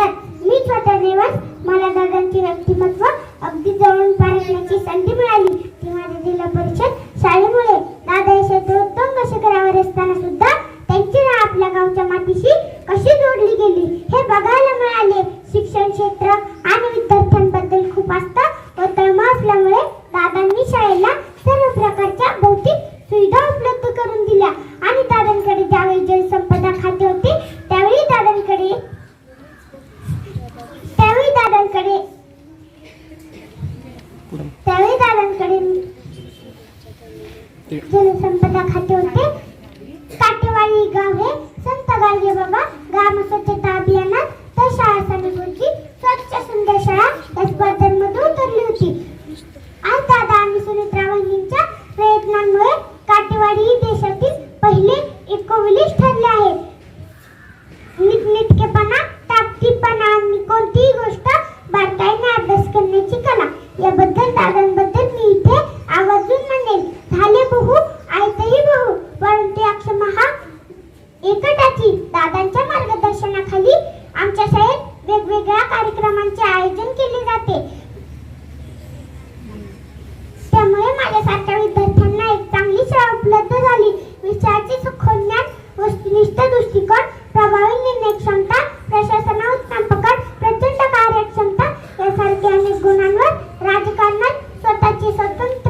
दादा मी स्वतः दिवस मला दादांचे व्यक्तिमत्व अगदी जवळून पाहण्याची संधी मिळाली. ती माझ्या जिल्हा परिषद शाळेमुळे. दादा हे क्षेत्र उत्तम कसे करावर असताना सुद्धा त्यांची आपल्या गावच्या मातीशी 저는 삼바다 가져올 때 होते. त्यामुळे माझ्यासारख्या विद्यार्थ्यांना एक चांगली शाळा उपलब्ध झाली. विचाराचे सुखोज्ञान वस्तुनिष्ठ दृष्टिकोन प्रभावी निर्णय क्षमता प्रशासनावर उत्तम प्रचंड कार्यक्षमता यासारख्या अनेक गुणांवर राजकारणात स्वतःचे स्वतंत्र